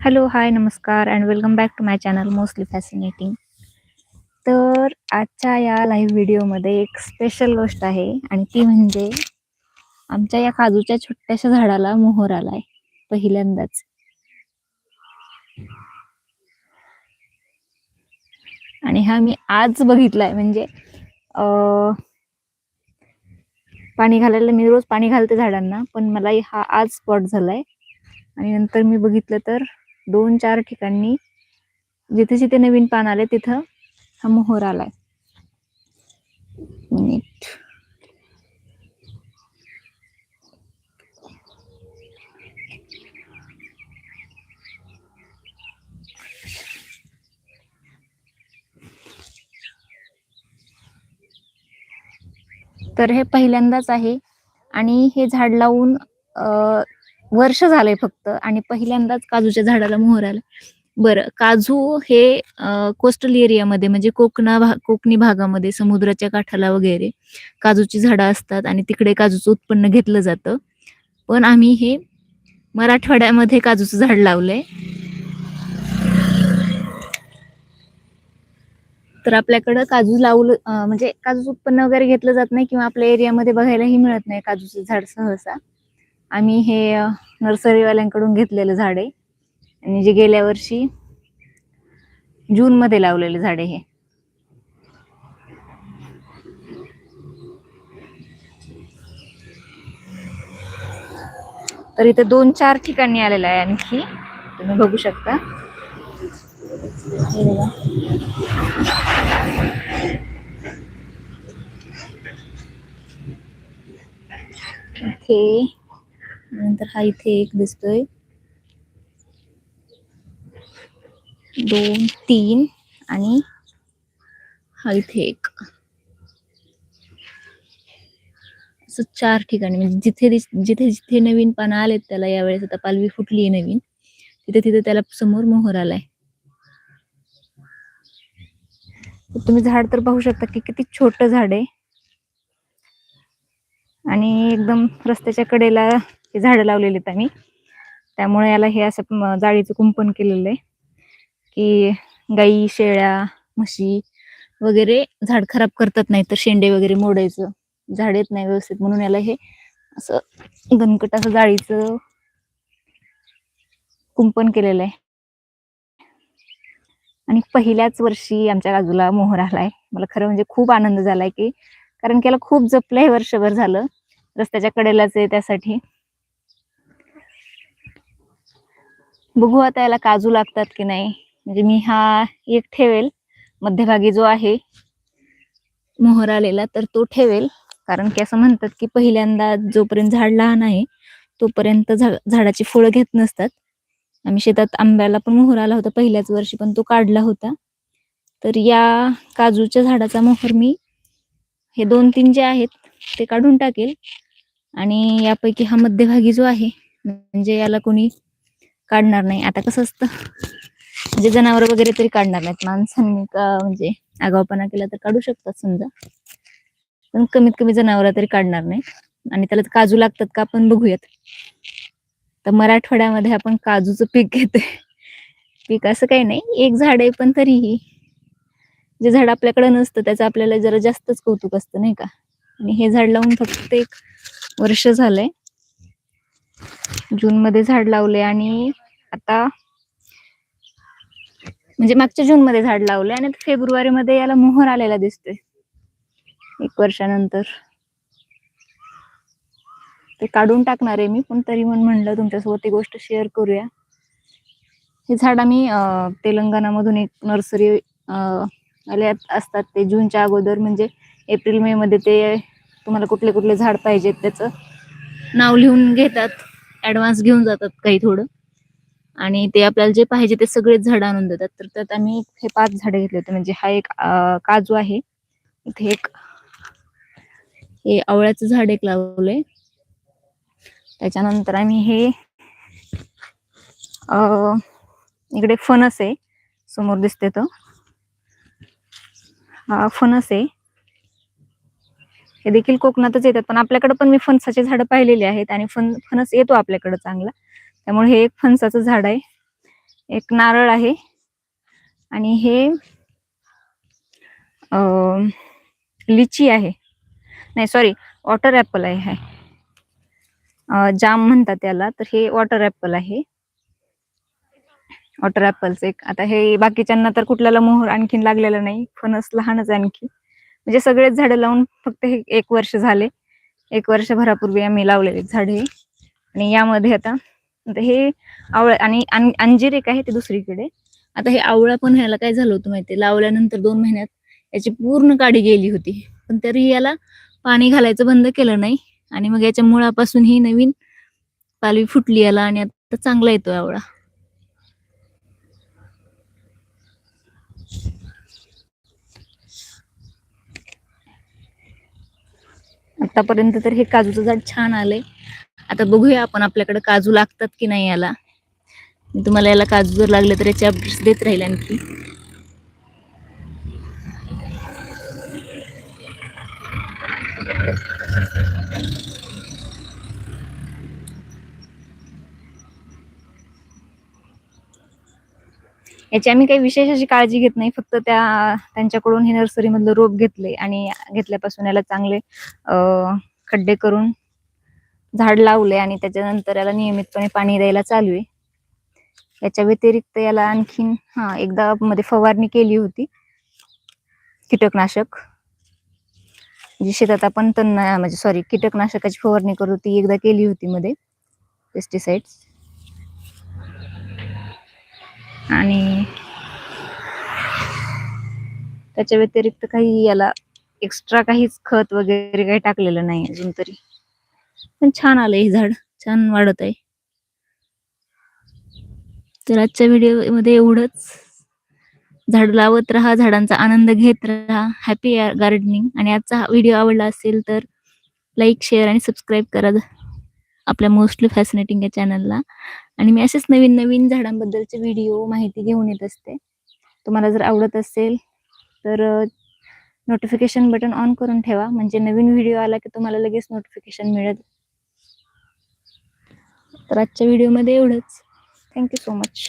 Hello hi नमस्कार and welcome back to my channel mostly fascinating तर आजच्या या लाईव्ह व्हिडिओमध्ये एक स्पेशल गोष्ट आहे आणि ती म्हणजे आमच्या या काजूच्या छोट्याशा झाडाला मोहर आलाय पहिल्यांदाच. आणि हा मी आज बघितलाय म्हणजे पाणी घालायला मी रोज पाणी घालते झाडांना पण मला हा आज स्पॉट झालाय. आणि नंतर मी बघितलं तर दोन चार ठिकाणी जिथे जिथे नवीन पान आले तिथं हा मोहर आलाय. नीट. तर हे पहिल्यांदाच आहे आणि हे झाड लावून अं, वर्ष झालंय फक्त आणि पहिल्यांदाच काजूच्या झाडाला मोहर आला. बरं काजू हे कोस्टल एरियामध्ये म्हणजे कोकणा भा कोकणी भागामध्ये समुद्राच्या काठाला वगैरे काजूची झाडं असतात आणि तिकडे काजूचं उत्पन्न घेतलं जातं. पण आम्ही हे मराठवाड्यामध्ये काजूचं झाड लावलंय. तर आपल्याकडं काजू लावलं म्हणजे काजूचं उत्पन्न वगैरे घेतलं जात नाही किंवा आपल्या एरियामध्ये बघायलाही मिळत नाही काजूचं झाड सहसा. आम्ही हे नर्सरीवाल्यांकडून घेतलेलं झाड. आहे आणि जे गेल्या वर्षी जून मध्ये लावलेले झाड आहे हे. तर इथे दोन चार ठिकाणी आलेलं आहे आणखी. तुम्ही बघू शकता. हे नंतर हा इथे एक दिसतोय. दोन तीन आणि हा इथे एक. असं चार ठिकाणी म्हणजे जिथे दिस- जिथे जिथे नवीन पानं आलेत त्याला यावेळेस आता पालवी फुटली आहे नवीन. तिथे तिथे त्याला समोर मोहर आलाय. तुम्ही झाड तर पाहू शकता की किती छोट झाड आहे. आणि एकदम रस्त्याच्या कडेला हे झाडं लावलेली आहेत आम्ही. त्यामुळे याला हे असं जाळीचं कुंपण केलेलं आहे. की गाई शेळ्या म्हशी वगैरे झाड खराब करतात नाही तर शेंडे वगैरे मोडायचं. झाड येत नाही व्यवस्थित म्हणून याला हे असं दणकट असं जाळीचं कुंपण केलेलं आहे. आणि पहिल्याच वर्षी आमच्या बाजूला मोहर आलाय. मला खरं म्हणजे खूप आनंद झालाय की कारण की याला खूप जपलंय वर्षभर झालं. रस्त्याच्या कडेलाच आहे त्यासाठी. बघू आता याला काजू लागतात की नाही. म्हणजे मी हा एक ठेवेल. मध्यभागी जो आहे मोहर आलेला तर तो ठेवेल. कारण की असं म्हणतात की पहिल्यांदा जोपर्यंत झाड लहान आहे तोपर्यंत झा- झाडाची फळं घेत नसतात. आम्ही शेतात आंब्याला पण मोहर आला होता पहिल्याच वर्षी पण तो काढला होता. तर या काजूच्या झाडाचा मोहर मी हे दोन तीन जे आहेत ते काढून टाकेल. आणि यापैकी हा मध्यभागी जो आहे म्हणजे याला कोणी काढणार नाही. आता कसं असतं? म्हणजे जनावर वगैरे तरी काढणार नाहीत. माणसांनी का म्हणजे आगावपणा केला तर काढू शकतात समजा. पण कमीत कमी जनावर तरी काढणार नाही आणि त्याला काजू लागतात का आपण बघूयात. तर मराठवाड्यामध्ये आपण काजूचं पीक घेतोय. पीक असं काही नाही. एक झाड आहे पण तरीही. जे झाड आपल्याकडे नसतं त्याचं आपल्याला जरा जास्तच कौतुक असतं नाही का? आणि हे झाड लावून फक्त एक वर्ष झालंय. जून मध्ये झाड लावले आणि आता म्हणजे मागच्या जून मध्ये झाड लावले आणि फेब्रुवारी मध्ये याला मोहर आलेला दिसतोय. एक वर्षानंतर. ते काढून टाकणार आहे मी पण तरी पण म्हणलं तुमच्यासोबत ती गोष्ट शेअर करूया. हे झाड आम्ही तेलंगणा तेलंगणामधून एक नर्सरी आले असतात ते जूनच्या अगोदर म्हणजे एप्रिल मे मध्ये ते तुम्हाला कुठले कुठले झाड पाहिजेत त्याचं नाव लिहून घेतात. ऍडव्हान्स घेऊन जातात काही थोडं. आणि ते आपल्याला जे पाहिजे ते सगळेच झाड आणून देतात. तर त्यात आम्ही हे पाच झाडे घेतले होते. म्हणजे हा एक काजू आहे. इथे एक हे आवळ्याचं झाड एक लावलंय. त्याच्यानंतर आम्ही हे इकडे फणस आहे. समोर दिसते तो. हा फणस आहे. हे देखील कोकणातच येतात. पण आपल्याकडे पण मी फणसाची झाडं पाहिलेली आहेत आणि फण फणस येतो आपल्याकडे चांगला. त्यामुळे हे एक फणसाचं झाड आहे. एक नारळ आहे. आणि हे लिची आहे. नाही सॉरी वॉटर ॲपल आहे हे. जाम म्हणतात त्याला तर हे वॉटर ॲपल आहे. वॉटर ॲपलचं एक. आता हे बाकीच्यांना तर कुठल्याला मोहर आणखीन लागलेला नाही. फणस लहानच आणखी. म्हणजे सगळेच झाडं लावून फक्त हे एक वर्ष झाले. एक वर्षभरापूर्वी आम्ही लावलेले झाड हे. आणि यामध्ये आता आता हे आवळ आणि अंजीर एक आहे ते दुसरीकडे. आता हे आवळा पण ह्याला काय झालं होतं माहितीये? लावल्यानंतर दोन महिन्यात याची पूर्ण काडी गेली होती. पण तरी याला पाणी घालायचं बंद केलं नाही. आणि मग याच्या मुळापासून ही नवीन पालवी फुटली याला आणि आता चांगला येतो आवळा. आतापर्यंत तर हे काजूचं झाड छान आलंय. आता बघूया आपण आपल्याकडे काजू लागतात की नाही याला. मी तुम्हाला याला काजू जर लागले तर याचे अपडेट्स देत राहील आणखी. याची आम्ही काही विशेष अशी काळजी घेत नाही. फक्त त्या त्यांच्याकडून हे नर्सरी मधलं रोप घेतले आणि घेतल्यापासून याला चांगले खड्डे करून झाड लावले आणि त्याच्यानंतर याला नियमितपणे पाणी द्यायला चालू आहे. याच्या व्यतिरिक्त याला आणखीन हा एकदा मध्ये फवारणी केली होती. कीटकनाशक. जी शेतात आपण तण म्हणजे सॉरी कीटकनाशकाची फवारणी करू ती एकदा केली होती मध्ये. पेस्टिसाइड्स आणि त्याच्या व्यतिरिक्त काही याला एक्स्ट्रा काहीच खत वगैरे काही टाकलेलं नाही अजून तरी. पण छान आलंय हे झाड. छान वाढत आहे. तर आजच्या व्हिडिओमध्ये एवढंच. झाड लावत राहा झाडांचा आनंद घेत राहा. हॅपी गार्डनिंग आणि आजचा व्हिडिओ आवडला असेल तर लाईक शेअर आणि सबस्क्राईब करा. आपल्या मोस्टली फॅसिनेटिंग या चॅनलला आणि मी असेच नवीन नवीन झाडांबद्दलचे व्हिडिओ माहिती घेऊन येत असते. तुम्हाला जर आवडत असेल तर नोटिफिकेशन बटन ऑन करून ठेवा. म्हणजे नवीन व्हिडिओ आला की तुम्हाला लगेच नोटिफिकेशन मिळेल. तर आजच्या व्हिडिओमध्ये एवढंच. Thank you so much